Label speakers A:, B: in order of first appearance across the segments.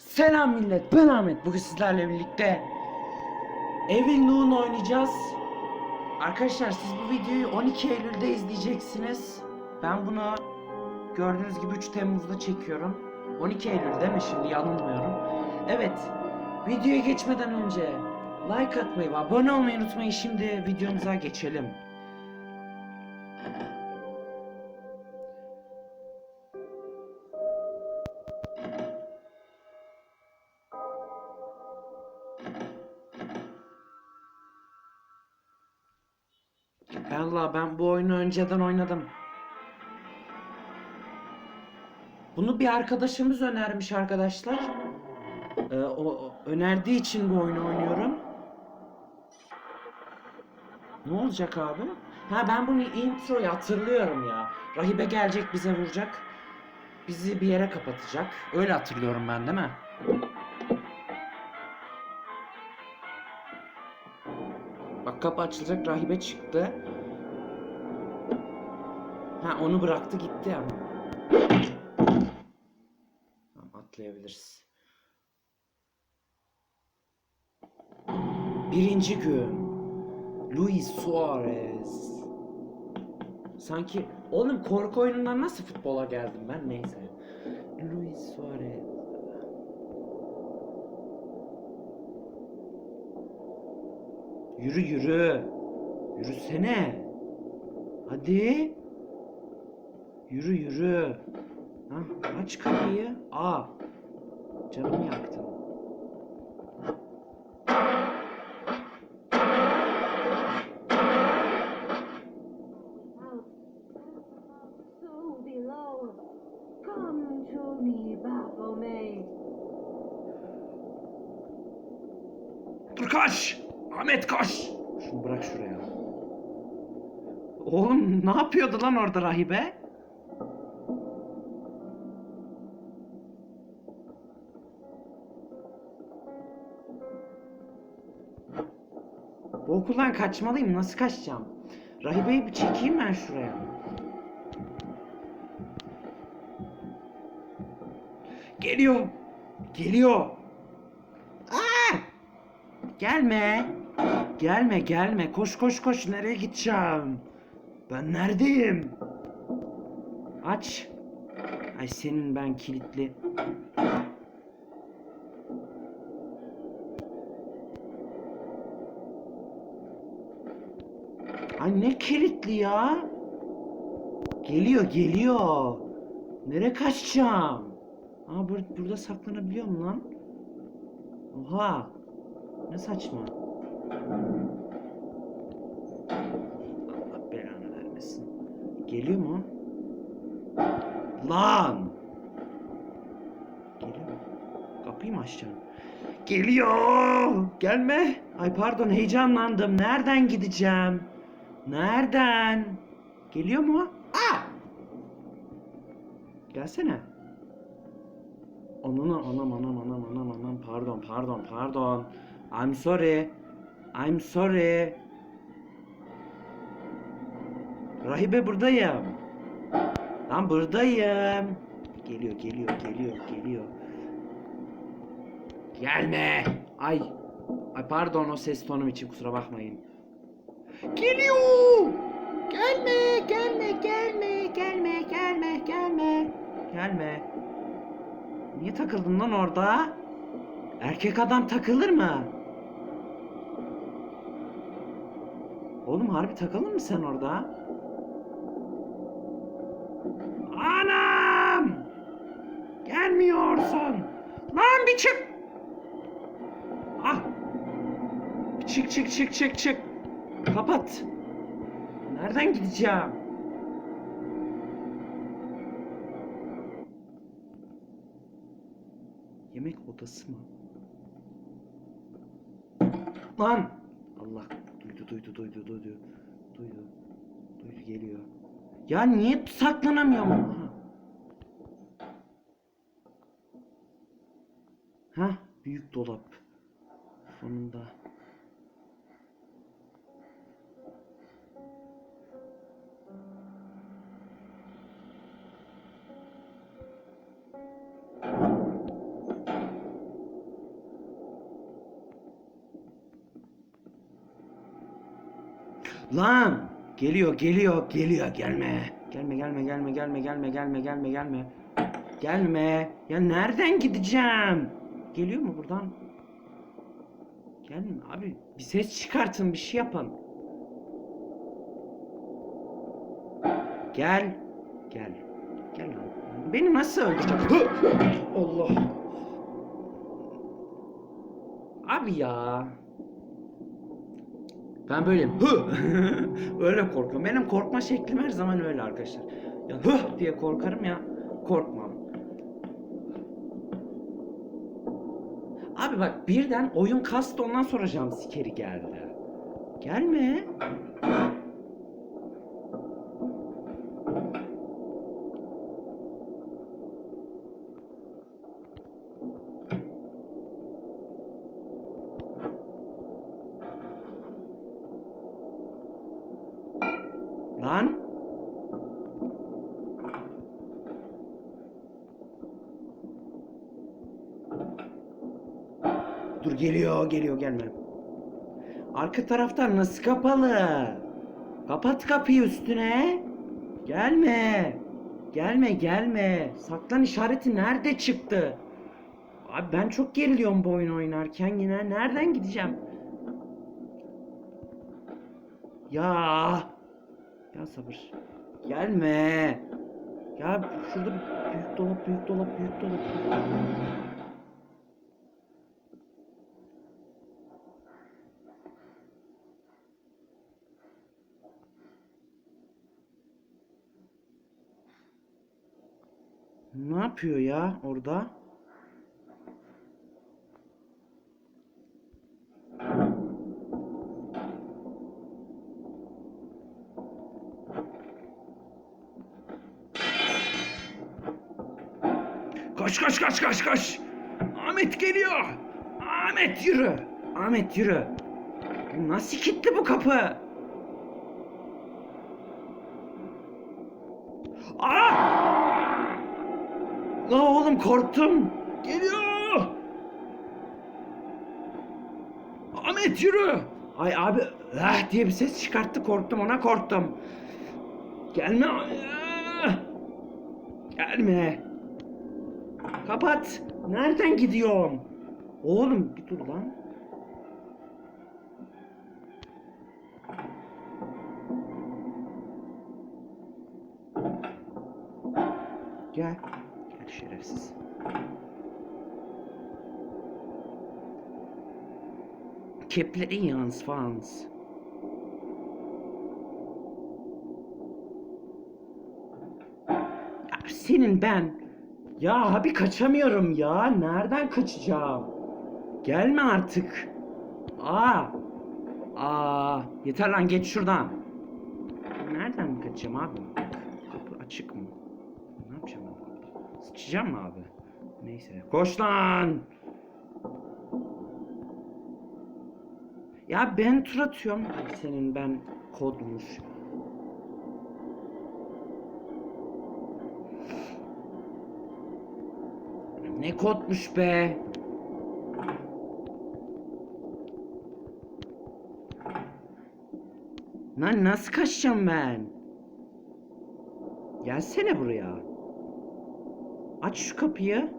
A: Selam millet, ben Ahmet. Bugün sizlerle birlikte Evil Noon oynayacağız. Arkadaşlar siz bu videoyu 12 Eylül'de izleyeceksiniz. Ben bunu gördüğünüz gibi 3 Temmuz'da çekiyorum. 12 Eylül değil mi şimdi yanılmıyorum. Evet, videoya geçmeden önce like atmayı ve abone olmayı unutmayın. Şimdi videomuza geçelim. Önceden oynadım. Bunu bir arkadaşımız önermiş arkadaşlar. Ee, o, önerdiği için bu oyunu oynuyorum. Ne olacak abi? Ha ben bunu introyu hatırlıyorum ya. Rahibe gelecek bize vuracak. Bizi bir yere kapatacak. Öyle hatırlıyorum ben değil mi? Bak kapı açılacak rahibe çıktı. Ha onu bıraktı gitti ama. Tamam atlayabiliriz. Birinci gün. Luis Suarez. Sanki oğlum korku oyunundan nasıl futbola geldim ben neyse. Luis Suarez. Yürü yürü. Yürüsene. Hadi. Yürü yürü. Hah, aç kapıyı. Aa. Canımı yaktın. Dur koş. Ahmet koş. Şunu bırak şuraya. Oğlum ne yapıyordu lan orada rahibe? Bu okuldan kaçmalıyım. Nasıl kaçacağım? Rahibeyi bir çekeyim ben şuraya. Geliyor. Geliyor. Aa! Gelme. Gelme gelme. Koş koş koş. Nereye gideceğim? Ben neredeyim? Aç. Ay senin ben kilitli. Ay ne kilitli ya? Geliyor geliyor. Nereye kaçacağım? Aa bur- burada saklanabiliyor mu lan? Oha. Ne saçma. Allah belanı vermesin. Geliyor mu? Lan! Geliyor mu? Kapıyı mı açacağım? Geliyor! Gelme! Ay pardon heyecanlandım. Nereden gideceğim? Nereden? Geliyor mu? Aa! Gelsene. Anana anam anam anam anam anam pardon pardon pardon. I'm sorry. I'm sorry. Rahibe buradayım. Lan buradayım. Geliyor geliyor geliyor geliyor. Gelme. Ay. Ay pardon o ses tonum için kusura bakmayın. Geliyor. Gelme gelme gelme gelme gelme gelme. Gelme. Niye takıldın lan orada? Erkek adam takılır mı? Oğlum harbi takılır mı sen orada? Anam! Gelmiyorsun. Lan bir çık. Ah. Çık çık çık çık çık. Kapat. Nereden gideceğim? Yemek odası mı? Lan! Allah duydu duydu duydu duydu. Duydu. Duydu geliyor. Ya niye saklanamıyorum? Ha. Ha büyük dolap. Sonunda. Lan geliyor geliyor geliyor gelme. Gelme gelme gelme gelme gelme gelme gelme gelme. Gelme. Ya nereden gideceğim? Geliyor mu buradan? Gelme abi bir ses çıkartın bir şey yapın. Gel. Gel. Gel lan. Beni nasıl öldürecek? Allah. Abi ya. Ben böyleyim. Hı! öyle korkuyorum. Benim korkma şeklim her zaman öyle arkadaşlar. Ya hı diye korkarım ya korkmam. Abi bak birden oyun kastı ondan sonra jumpscare'i geldi. Gelme. Lan. Dur geliyor geliyor gelme. Arka taraftan nasıl kapalı? Kapat kapıyı üstüne. Gelme. Gelme gelme. Saklan işareti nerede çıktı? Abi ben çok geriliyorum bu oyun oynarken yine. Nereden gideceğim? Ya. Ya sabır. Gelme. Ya şurada bir büyük dolap, büyük dolap, büyük dolap. Ne yapıyor ya orada? Kaç kaç kaç kaç kaç. Ahmet geliyor. Ahmet yürü. Ahmet yürü. Nasıl kilitli bu kapı? Aa! La oğlum korktum. Geliyor. Ahmet yürü. Ay abi ah diye bir ses çıkarttı korktum ona korktum. Gelme. Gelme. Kapat. Nereden gidiyorum? Oğlum bir dur lan. Gel. Şerefsiz. Kepleri yalnız fans. Senin ben. Ya abi kaçamıyorum ya. Nereden kaçacağım? Gelme artık. Aa. Aa. Yeter lan geç şuradan. Nereden kaçacağım abi? Kapı açık mı? Ne yapacağım ben? Sıçacağım mı abi? Neyse. Koş lan. Ya ben tur atıyorum. Senin ben kodmuş. Ne kodmuş be? Lan nasıl kaçacağım ben? Gelsene buraya. Aç şu kapıyı.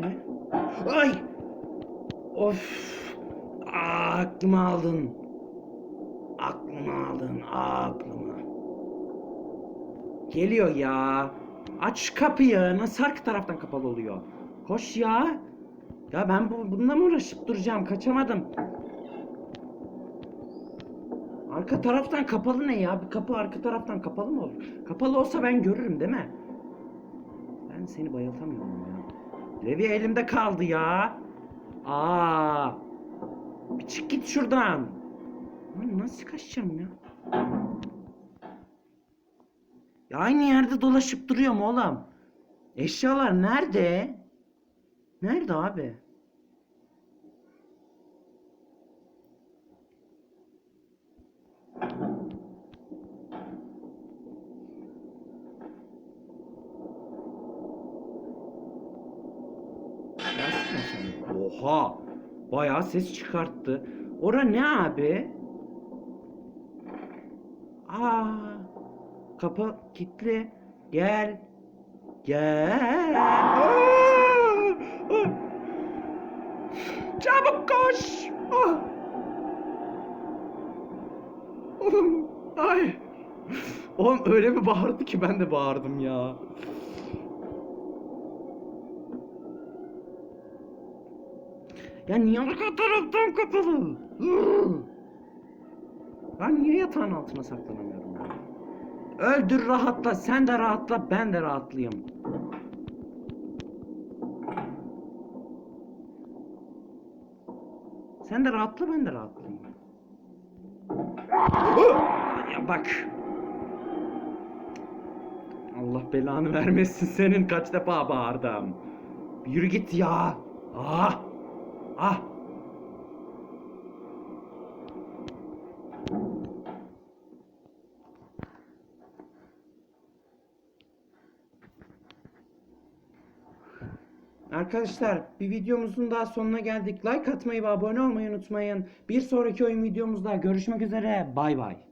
A: Ne? Ay! Of! Aa, aklımı aldın. Aklımı aldın, aklımı. Geliyor ya. Aç kapıyı. Nasıl arka taraftan kapalı oluyor? Koş ya. Ya ben bu, bununla mı uğraşıp duracağım? Kaçamadım. Arka taraftan kapalı ne ya? Bir kapı arka taraftan kapalı mı olur? Kapalı olsa ben görürüm değil mi? Ben seni bayıltamıyorum ya. Levi elimde kaldı ya. Aa. Bir çık git şuradan. Lan nasıl kaçacağım ya? Ya aynı yerde dolaşıp duruyor mu oğlum? Eşyalar nerede? Nerede abi? Oha! Bayağı ses çıkarttı. Ora ne abi? Aa! Kapı kilitli. Gel. Gel. Aa! Aa! Çabuk koş. Ah! Oğlum, ay. Oğlum öyle bir bağırdı ki ben de bağırdım ya. Ya niye arka taraftan kapalı? Ben niye yatağın altına saklanamıyorum ya? Öldür rahatla, sen de rahatla, ben de rahatlayayım. Sen de rahatla, ben de rahatlayayım. Ya bak. Allah belanı vermesin senin kaç defa bağırdım. Yürü git ya. Ah. Ah. Arkadaşlar bir videomuzun daha sonuna geldik. Like atmayı ve abone olmayı unutmayın. Bir sonraki oyun videomuzda görüşmek üzere. Bay bay.